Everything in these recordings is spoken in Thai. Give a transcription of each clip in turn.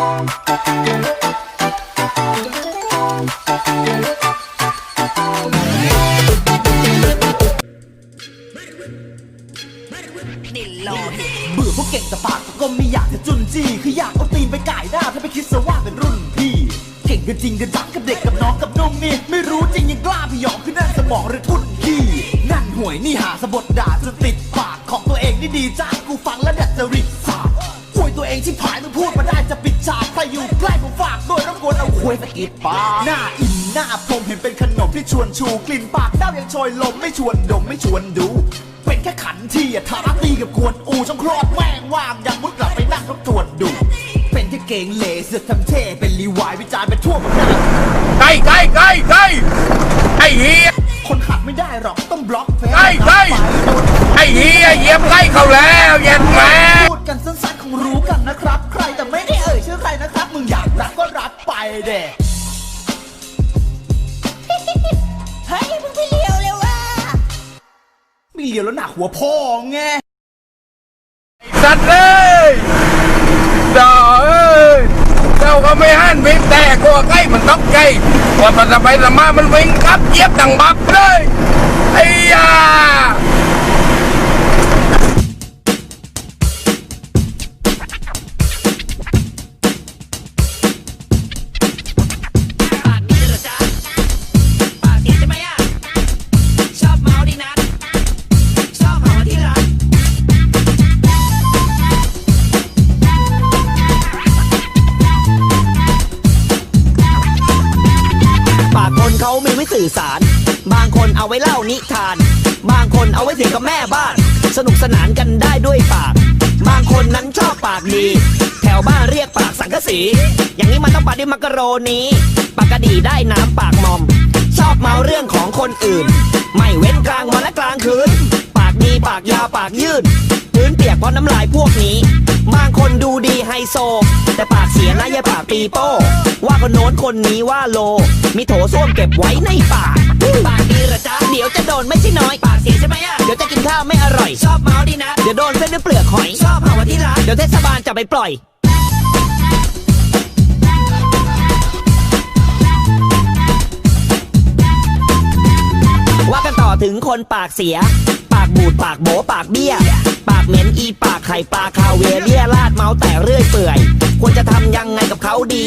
เบื่อพวกเก่งแต่ปากก็ไม่อยากจะจุนจี้คืออยากเอาตีนไปก่ายหน้าถ้าไปคิดซะว่าเป็นรุ่นพี่ เก่งกันจริงกันจังกับเด็กกับน้องกับนมนี่ไม่รู้จริงยังกล้าพยองขึ้นนั่นสมองหรือทุนพี่นั่นห่วยนี่หาสะบดด่าจนติดปากของตัวเองนี่ดีจ้ากูฟังแล้วดัดจริตสาบควยตัวเองชิบหายมึงพูด มาได้จะปิดฉากใครอยู่ใกล้ผมฝากด้วยรบกวนเอาควยสะกิดปากหน้าอิ่มหน้าพรมเห็นเป็นขนมที่ชวนชู กลิ่นปากเต้ายังโชยลมไม่ชวนดมไม่ชวนดู เป็นแค่ขันที่อะท้าตีกับกวนอูช่องคลอดแม่งว่างยังมุดกลับไปนั่งทบทวนดู เป็นแค่เกงเหลเสือกทำเท่เป็นรีวายวิจารณ์ไปทั่วบนหน้าใกล้ใกล้ใกล้ใกล้ไอ้เฮียคนขัดไม่ได้หรอกต้องบล็อกเฟซใช่ใช่ไอ้เฮียเหยียบไล่เขาแล้วเย็นแม่พูดกันสั้นๆคงรู้กันนะครับ ใครแต่ไม่ รักก็รักไปเด้เฮ้ยมึงไปเลี้ยวเลยว่ะไม่เลียวแล้วหนักหัวพ่อไงสัตว์เลยด่าเอ้ยเจ้าก็ไม่หันวิ่งแต่กลัวใกล้มันต้องใกล้ว่ามันจะไปสมามันวิ่งครับเหยียบดังบักเลยไอ้ยา นิทาน บางคนเอาไว้เถียงกับแม่บ้าน สนุกสนานกันได้ด้วยปาก บางคนนั้นชอบปากดี แถวบ้านเรียกปากสังกะสี อย่างนี้มันต้องปากด้วยมักกะโรนีปากกะดีได้น้ำปากมอม ชอบเมาเรื่องของคนอื่น ไม่เว้นกลางวันและกลางคืน ปากดีปากยาวปากยืด นเปียกเพราะน้ำลายพวกนี้ บางคนดูดีไฮโซ แต่ปากเสียนะอย่าปากปีโป้ ว่าคนโน้นคนนี้ว่าโล มีโถส้วมเก็บไว้ในปาก ปากดีเหรอจ๊ะ เดี๋ยวจะโดนไม่ใช่น้อย ปากเสียใช่ไหมอะ เดี๋ยวจะกินข้าวไม่อร่อย ชอบเมาดีนัดเดี๋ยวโดนเส้นด้วยเปลือกหอย ชอบเมาที่รักเดี๋ยวเทศบาลจะไปปล่อยว่ากันต่อถึงคนปากเสียากบูดปากโบปากเบี้ย ปากเหม็นอีปากไข่ปลาคาเวียร์เลี่ยลาดเมาแต่เรื่อยเปื่อย ควรจะทำยังไงกับเขาดี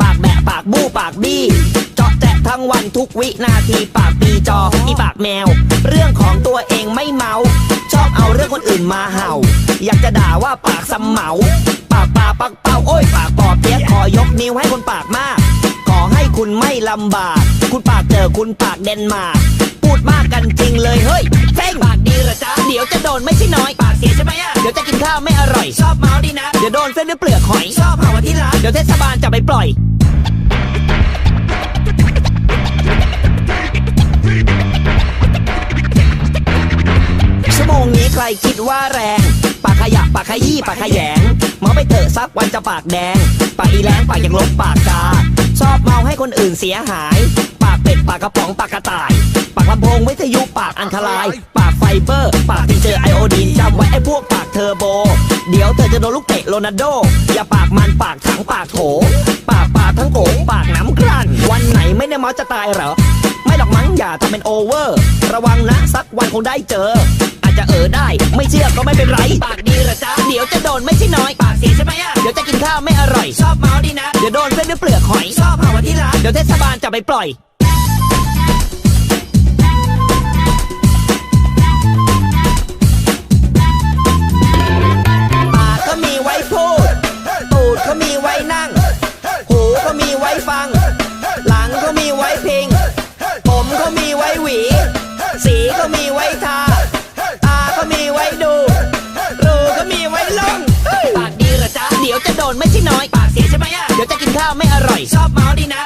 ปากแบะปากบู้ปากบี้ เจาะแจะทั้งวันทุกวินาทีปากปีจออีปากแมว เรื่องของตัวเองไม่เมา ชอบเอาเรื่องคนอื่นมาเห่า อยากจะด่าว่าปากสำเหมา ปากปลาปักเป้าโอ้ยปากปอเปียกขอยกนิ้วให้คนปากมาก อให้คุณไม่ลำบาก คุณปากเจอคุณปากเดนมาร์กพูดมากกันจริงเลยเฮ้ยเฟ้งปากดีเหรอจ๊ะเดี๋ยวจะโดนไม่ใช่น้อย ปากเสียใช่ไหมอะเดี๋ยวจะกินข้าวไม่อร่อย ชอบเมาดีนัดเดี๋ยวโดนเส้นด้วยเปลือกหอยชอบเมาที่รักเดี๋ยวเทศบาลจะไปปล่อยชั่วโมงนี้ใครคิดว่าแรง ปากขยะปากขยี้ปากขยงเมาไปเถอะสักวันจะปากแดง ปากอีแรงปากย่างลบปากกา อบเมาให้คนอื่นเสียหาย ปากเป็ดปากกระป๋องปากกระต่าย ปากลำโพงวิทยุปากอันคลาย ปากไฟเบอร์ ปากที่เจอไอโอดีนจำไว้ไอพวกปากเทอร์โบ เดี๋ยวเธอจะโดนลูกเตะโรนัลโด อย่าปากมันปากถังปากโถ ปากปากทั้งโกงปากน้ำกลั่น วันไหนไม่ได้เมาจะตายเหรอ ไม่หรอกมั้งอย่าทำเป็นโอเวอร์ ระวังนะสักวันคงได้เจอ จะเออได้ ไม่เชื่อก็ไม่เป็นไร ปากดีเหรอจ๊ะเดี๋ยวจะโดนไม่ใช่น้อย ปากเสียใช่ไหมอะเดี๋ยวจะกินข้าวไม่อร่อย ชอบเมาดีนะ เดี๋ยวโดนเส้นด้วยเปลือกหอย ชอบเผาที่ร้านเดี๋ยวเทศบาลจะไปปล่อย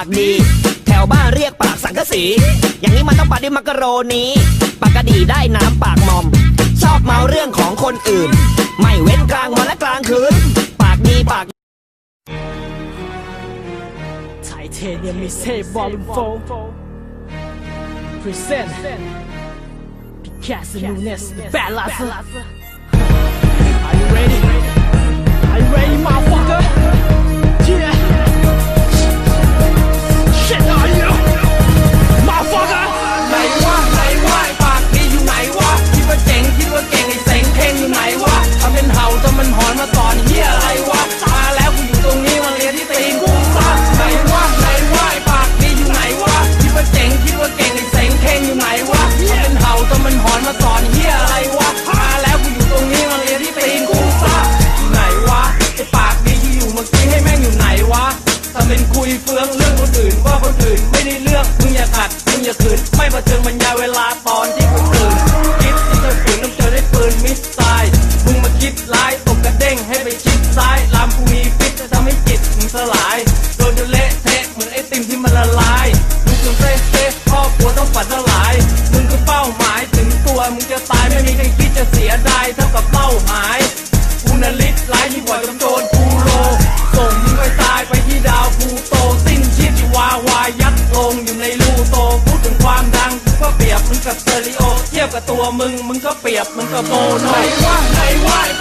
ากดี แถวบ้านเรียกปากสังกะสี อย่างนี้มันต้องปาด้วยมักกโรนี้ปากกะดีได้น้ำปากมอม ชอบเมาเรื่องของคนอื่น ไม่เว้นกลางวันและกลางคืน ปากดีปากไทเทเนียมมิเซบอลลูโฟ present Picasso Nunes Bad Laza Are you ready? Are you ready motherfucker? Yeah 现大意了，妈发财！ เป็นคุยเฟืองเรื่องคนอื่นว่าคนอื่นไม่ได้เรื่องมึงอย่าขัดมึงอย่าขืนไม่มาเทิงบรรยาเวลาตอน ยบมันก็โบนไหนวะไหนวะ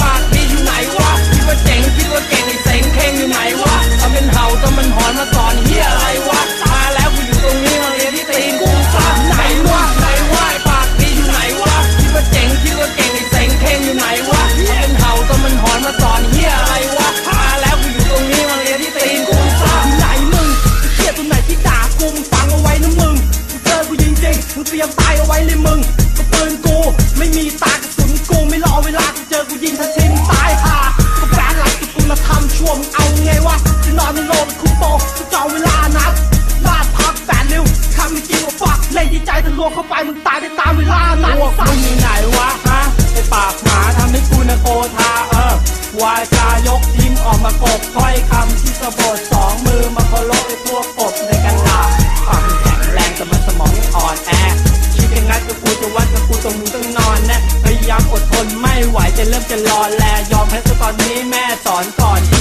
จะเริ่มจะรอนแลยอมแพ้ซะตอนนี้แม่สอนก่อน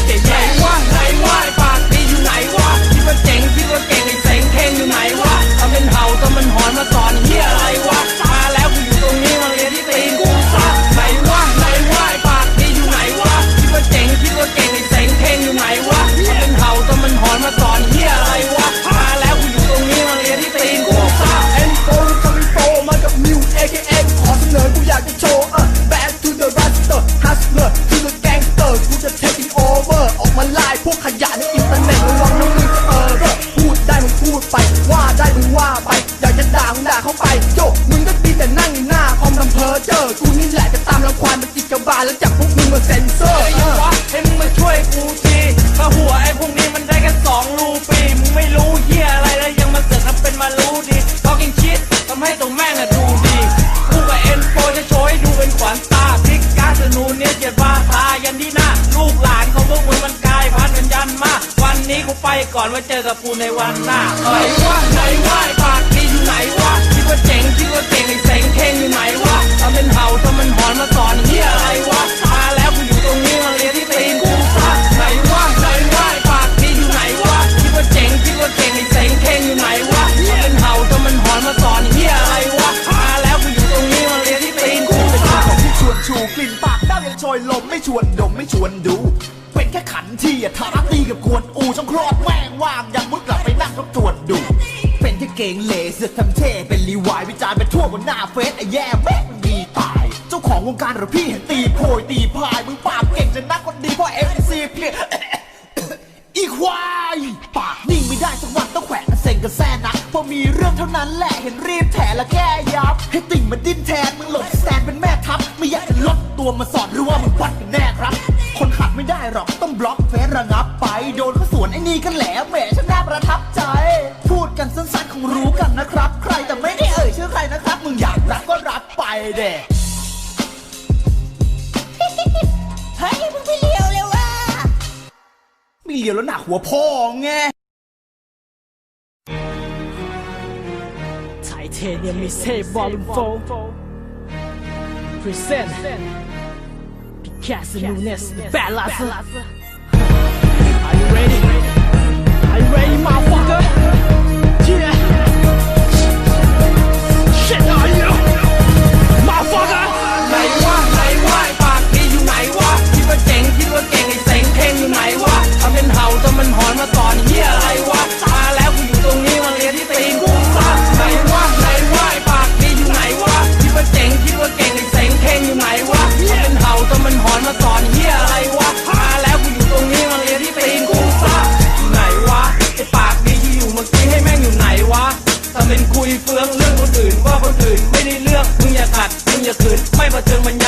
เกงเลเสื้อทำเทเป็นรีวายวิจารณ์ไปทั่วบนหน้าเฟซไอ้แย่แม่งมีตาย เจ้าของวงการหรือพี่ตีโพยตีพายมึงปากเก่งจะนักคนดีเพราะเอฟซีเพีย อีควายปากนิ่งไม่ได้สักวันต้องแขวนเซ็งกันแซ่นักพอมีเรื่องเท่านั้นแหละเห็นรีบแถและแก้ยับ ให้ติ่งมันดิ้นแทนมึงหลบแซนเป็นแม่ทัพ ไม่อยากจะลดตัวมาสอนหรือว่ามึงวัดกันแน่ครับ คนขับไม่ได้หรอกต้องบล็อกเฟซระงับไป โดนเขาสวนไอ้นี่กันแหละแหมฉันน่าประทับใจ พูดกันสั้นๆคงรู้กันนะครับ ใครแต่ไม่ได้เอ่ยชื่อใครนะครับ มึงอยากรักก็รักไปเด้เฮ้ยมึงไปเลี้ยว ไม่เลียวแล้วหนักหัวพ่อไงไทเทเนียมมิเซบอลลูนโฟพรีเซนพิคาสนูเนสแบลัส Are you ready? Are you ready, motherfucker? Yeah. Shit, are you, motherfucker? เหี้ยอะไรวะมาแล้วกูอยู่ตรงนี้มาเรียที่ตีนกูซะไหนวะไหนวะปากดีอยู่ไหนวะคิดว่าเจ๋งคิดว่าเก่งไอ้เสงเท่งอยู่ไหนวะทำเป็นเห่าทำเป็นหอนมาสอนเหี้ยอะไรวะมาแล้วกูอยู่ตรงนี้มาเรียที่ตีนกูซะไหนวะไอปากดีอยู่อยู่มื่อกี้ให้แม่งอยู่ไหนวะทำเป็นคุยเฟืองเรื่องคนอื่นว่าคนอื่นไม่ได้เรื่องมึงอย่าขัดมึงอย่าขืนไม่ประเทิงมันยา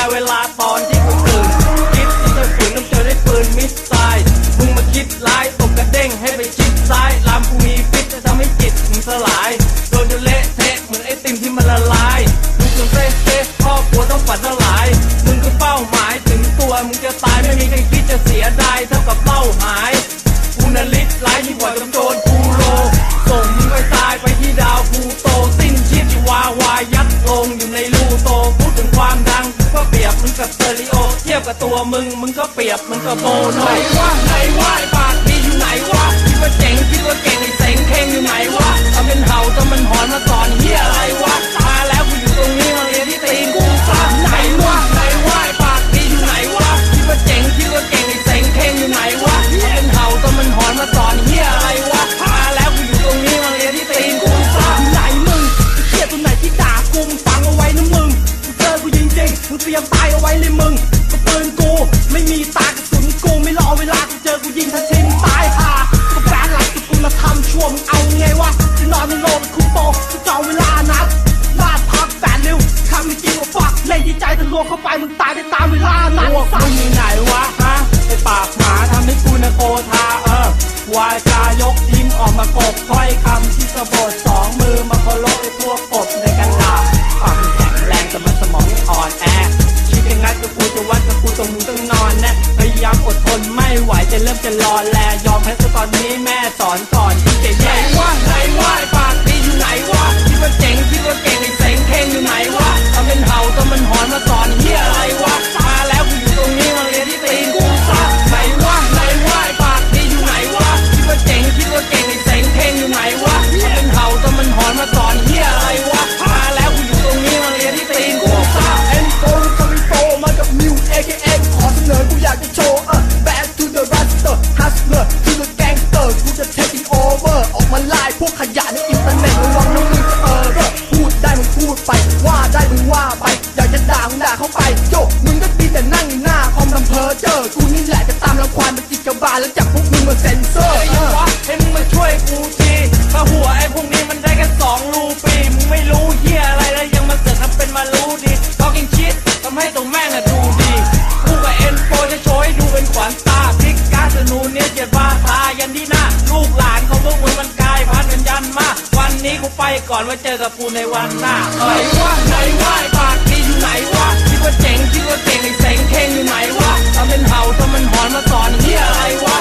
ก่อนว่าเจอกับกูในวันหน้าไหนวะไหนว่าปากดีอยู่ไหนวะคิดว่าเจ๋งคิดว่าเก่งไอ้เสงเข่งอยู่ไหนวะทำเป็นเห่าทำเป็นหอนมาสอนเฮียอะไรวะ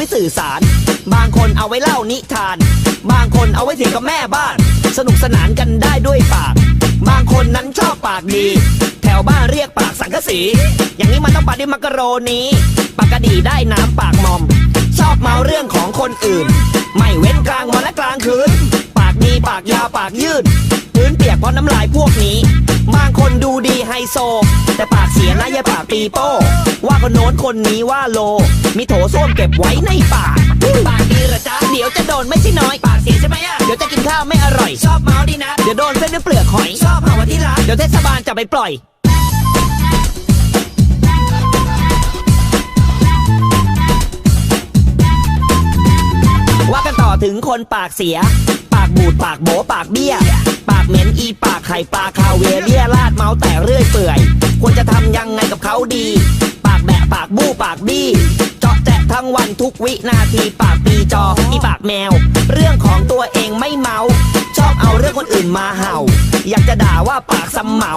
ไว้สื่อสาร บางคนเอาไว้เล่านิทาน บางคนเอาไว้เถียงกับแม่บ้าน สนุกสนานกันได้ด้วยปาก บางคนนั้นชอบปากดี แถวบ้านเรียกปากสังกะสี อย่างนี้มันต้องปาดิมักกโรนี้ปากดีได้น้ำปากมอม ชอบเมาเรื่องของคนอื่น ไม่เว้นกลางวันและกลางคืน มีปากยาปากยืดพื้นเปียกเพราะน้ำลายพวกนี้บางคนดูดีไฮโซ แต่ปากเสียนะอยาปากปีโป้ ว่าคนโน้นคนนี้ว่าโล มีโถส้วมเก็บไว้ในปาก ปากดีหรอจ๊ะเดี๋ยวจะโดนไม่ใช่น้อย ปากเสียใช่ไหมอะเดี๋ยวจะกินข้าวไม่อร่อย ชอบเมาดีนะ เดี๋ยวโดนเส้นเปลือกหอย ชอบเผาที่ร้านเดี๋ยวเทศบาลจะไปปล่อยว่ากันต่อถึงคนปากเสีย บูดปากโบปากเบี้ย ปากเหม็นอีปากไข่ปลาคาเวียเลียลาดเมาแต่เรื่อยเปื่อย ควรจะทำยังไงกับเขาดี ปากแบะปากบู้ปากบี้ เจาะแจะทั้งวันทุกวินาทีปากปีจออีปากแมว เรื่องของตัวเองไม่เมา ชอบเอาเรื่องคนอื่นมาเห่า อยากจะด่าว่าปากสำเหมา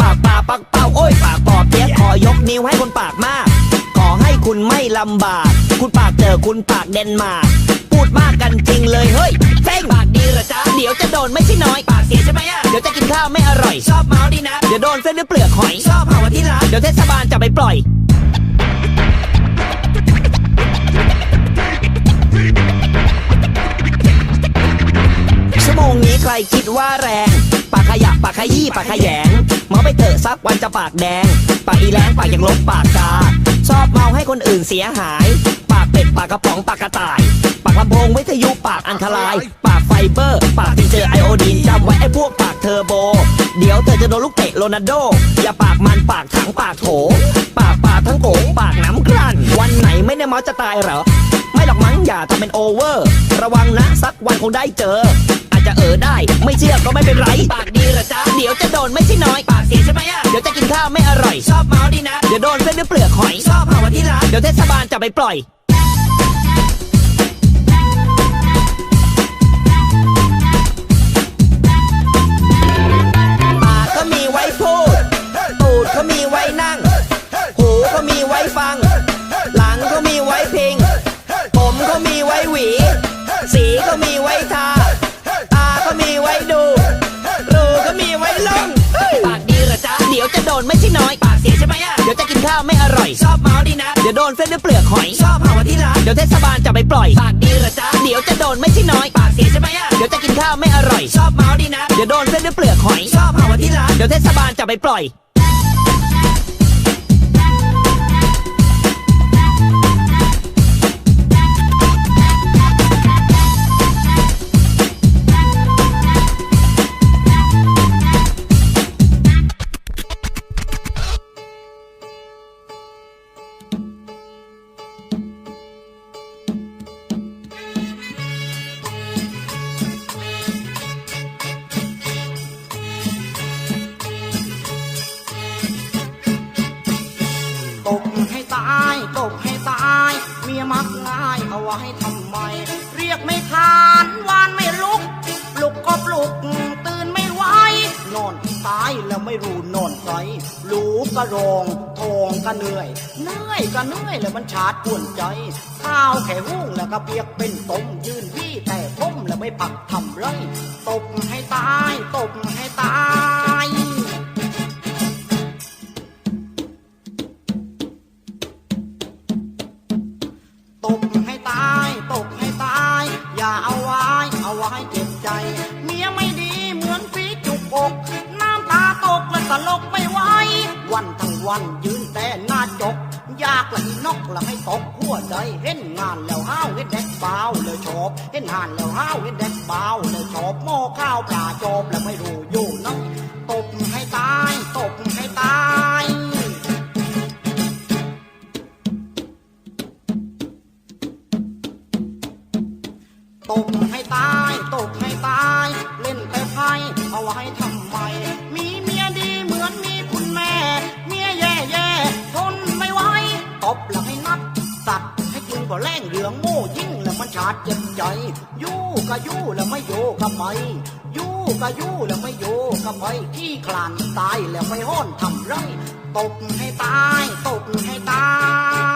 ปากปลาปักเป้าโอ้ยปากปอเปียกขอยกนิ้วให้คนปากมาก ขอให้คุณไม่ลำบาก คุณปากเจอคุณปากเดนมาร์ก พูดมากกันจริงเลยเฮ้ยเฟ้งปากดีเหรอจ๊ะเดี๋ยวจะโดนไม่ใช่น้อย ปากเสียใช่ไหมอะเดี๋ยวจะกินข้าวไม่อร่อย ชอบเมาดีนะเดี๋ยวโดนเส้นด้วยเปลือกหอยชอบเผาที่ร้านเดี๋ยวเทศบาลจะไปปล่อยชั่วโมงนี้ใครคิดว่าแรง ปากขยะปากขยี้ปากขยงเมาไปเถอะสักวันจะปากแดง ปากอีแรงปากอย่างลบปากกา ชอบเมาให้คนอื่นเสียหาย ปากเป็ดปากกระป๋องปากกระต่าย ลำโพงวิทยุปากอันคลาย ปากไฟเบอร์ ปากที่เจอไอโอดีนจำไว้ไอพวกปากเทอร์โบ เดี๋ยวเธอจะโดนลูกเตะโรนัลโด อย่าปากมันปากถังปากโถ ปากปากทั้งโกปากน้ำกลั่น วันไหนไม่ได้เมาจะตายเหรอ ไม่หรอกมั้งอย่าทำเป็นโอเวอร์ ระวังนะสักวันคงได้เจอ อาจจะเออได้ ไม่เชื่อก็ไม่เป็นไร ปากดีเหรอจ๊ะ เดี๋ยวจะโดนไม่ใช่น้อย ปากเสียใช่ไหมอะเดี๋ยวจะกินข้าวไม่อร่อย ชอบเมาดีนะ เดี๋ยวโดนเส้นด้วยเปลือกหอย ชอบเผาที่ร้านเดี๋ยวเทศบาลจะไปปล่อย ดี๋ยวจะกินข้าวไม่อร่อย ชอบเมาดีนะ เดี๋ยวโดนเส้นด้วยเปลือกหอย ชอบเผาที่ร้านเดี๋ยวเทศบาลจะไปปล่อย ปากดีเหรอจ๊ะ เดี๋ยวจะโดนไม่ใช่น้อย ปากเสียใช่ไหมอะเดี๋ยวจะกินข้าวไม่อร่อย ชอบเมาดีนะ เดี๋ยวโดนเส้นด้วยเปลือกหอย ชอบเผาที่ร้านเดี๋ยวเทศบาลจะไปปล่อย รู้ก็รองทองก็เหนื่อย เหนื่อยก็เหนื่อยแล้วมันชาดกวนใจ ข้าวแข่หุ้งแล้วก็เปียกเป็นต้มยืนพี่แต่ก้มแล้วไม่ปักทำไรตบให้ตายตบให้ตาย วันยืนแต่หน้าจก ยากละนกละให้ตกหัวใจเห็นงานแล้วห้าวเห็นแดกเบาเลยชอบ เห็นหานแล้วห้าวเห็นแดกเบาเลยชอบมอ ก็ยู่แล้วไม่โยก็ไปที่คลานตายแล้วไม่ห้อนทำไร ตกให้ตาย ตกให้ตาย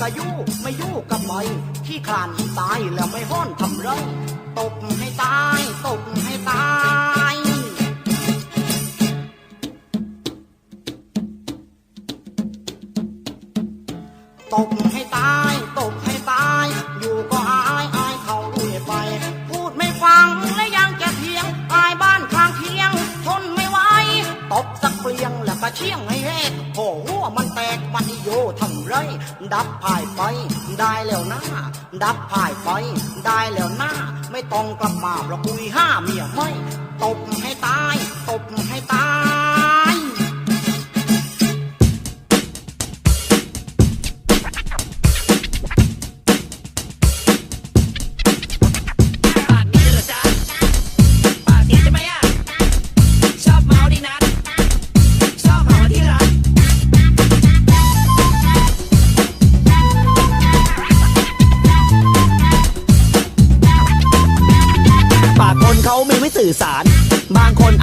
กะยู่ไม่ยู่กับไปขี้คลานตายแล้วไม่ห้อนทำไร ดับผ่ายไป ได้แล้วนะดับผ่ายไป ได้แล้วนะไม่ต้องกลับมาเพราะคุยห้าเมียไม่ ตบให้ตาย ตบให้ตาย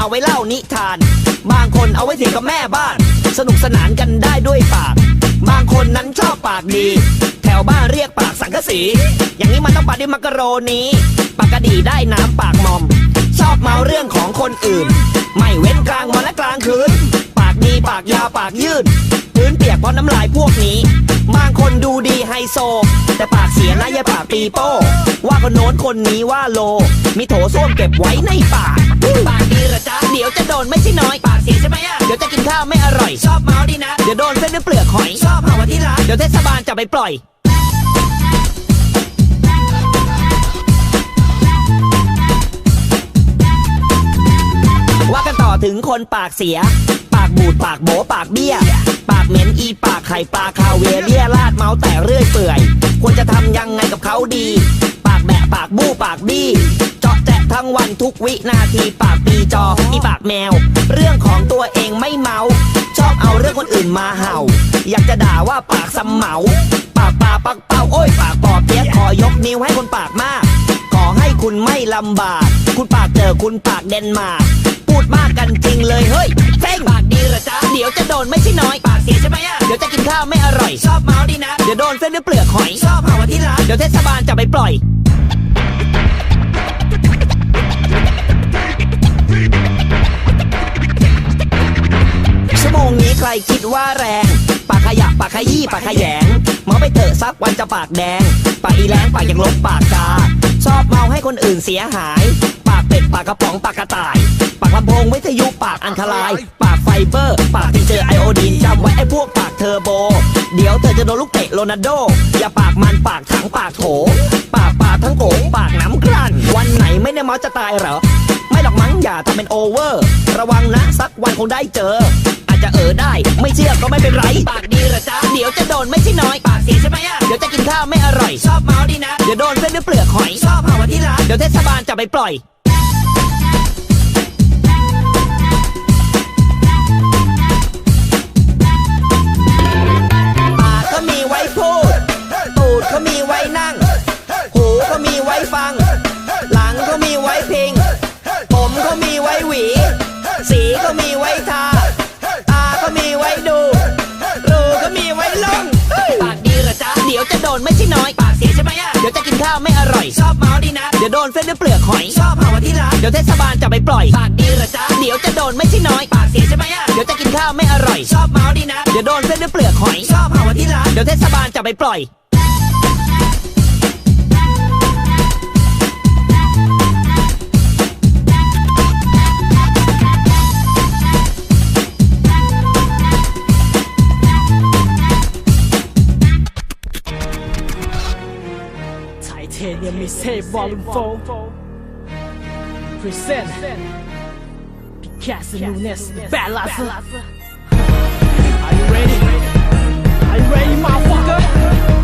เอาไว้เล่านิทาน บางคนเอาไว้เถียงกับแม่บ้าน สนุกสนานกันได้ด้วยปาก บางคนนั้นชอบปากดี แถวบ้านเรียกปากสังกะสี อย่างนี้มันต้องปากด้วยมักกะโรนีปากกะดีได้น้ำปากมอม ชอบเมาเรื่องของคนอื่น ไม่เว้นกลางวันและกลางคืน ปากดีปากยาวปากยืดพื้น ปียกเพราะน้ำลายพวกนี้บางคนดูดีไฮโซ แต่ปากเสียนะอย่าปากปีโป้ว่าคนโน้นคนนี้ว่าโล มีโถส้วมเก็บไว้ในปาก ปากดีเหรอจ๊ะ เดี๋ยวจะโดนไม่ใช่น้อย ปากเสียใช่ไหมอะ เดี๋ยวจะกินข้าวไม่อร่อย ชอบเมาดีนะ เดี๋ยวโดนเส้นด้วยเปลือกหอย ชอบเผาวันที่ร้านเดี๋ยวเทศบาลจะไปปล่อยว่ากันต่อถึงคนปากเสีย บูดปากโบปากเบี้ย ปากเหม็นอีปากไข่ปลาคาเวเลียลาดเมาแต่เรื่อยเปื่อย ควรจะทำยังไงกับเขาดี ปากแบะปากบู้ปากบี้เจาะแจะทั้งวันทุกวินาทีปากปีจออีปากแมว เรื่องของตัวเองไม่เมา ชอบเอาเรื่องคนอื่นมาเห่า อยากจะด่าว่าปากสำเหมาปากปลาปักเป้าโอ้ยปากปอเปียขอยกนิ้วให้คนปากมาก ขอให้คุณไม่ลำบาก คุณปากเจอคุณปากเดนมาร์กพูดมากกันจริงเลยเฮ้ยเพ่ง รอจ๊ะเดี๋ยวจะโดนไม่ใช่น้อย ปากเสียใช่ไหมอะ เดี๋ยวจะกินข้าวไม่อร่อย ชอบเมาดีนะ เดี๋ยวโดนเส้นด้วยเปลือกหอย ชอบเผาวันที่ร้านเดี๋ยวเทศบาลจะไปปล่อยชั่วโมงนี้ใครคิดว่าแรง ปากขยะปากขยี้ปากขยงเมาไปเถอะสักวันจะปากแดง ปากอีแรงปากยังลบปากกา ชอบเมาให้คนอื่นเสียหาย ปากเป็ดปากกระป๋องปากกระต่าย ปากลำโพงวิทยุปากอันคลาย ปากไฟ เบอร์ ปากที่เจอไอโอดีนจำไว้ไอพวกปากเทอร์โบ เดี๋ยวเธอจะโดนลูกเตะโรนัลโด อย่าปากมันปากถังปากโถ ปากปากทั้งโกงปากน้ำกลั่น วันไหนไม่ได้เมาจะตายเหรอ ไม่หรอกมั้งอย่าทำเป็นโอเวอร์ ระวังนะสักวันคงได้เจอ อาจจะเออได้ ไม่เชื่อก็ไม่เป็นไร ปากดีเหรอจ๊ะ เดี๋ยวจะโดนไม่ใช่น้อย ปากเสียใช่ไหมอะเดี๋ยวจะกินข้าวไม่อร่อย ชอบเมาดีนะ เดี๋ยวโดนเส้นด้วยเปลือกหอย ชอบเผาวันที่ร้านเดี๋ยวเทศบาลจะไปปล่อย ตูดก็มีไว้นั่ง หูก็มีไว้ฟัง หลังก็มีไว้พิง ผมก็มีไว้หวี สีก็มีไว้ทา ตาก็มีไว้ดูรูก็มีไว้ลงปากดีเหรอจ๊ะเดี๋ยวจะโดนไม่ใช่น้อย ปากเสียใช่ไหมอะ เดี๋ยวจะกินข้าวไม่อร่อย ชอบเมาดีนะ เดี๋ยวโดนเส้นด้วยเปลือกหอย ชอบเผาที่ร้าน เดี๋ยวเทศบาลจะไปปล่อย ปากดีเหรอจ๊ะเดี๋ยวจะโดนไม่ใช่น้อย ปากเสียใช่ไหมอะ เดี๋ยวจะกินข้าวไม่อร่อย ชอบเมาดีนะ เดี๋ยวโดนเส้นด้วยเปลือกหอย ชอบเผาที่ร้าน เดี๋ยวเทศบาลจะไปปล่อย Resave Volume 4 Present. Picasso Nunes Balaza Are you ready? Are you ready, motherfucker?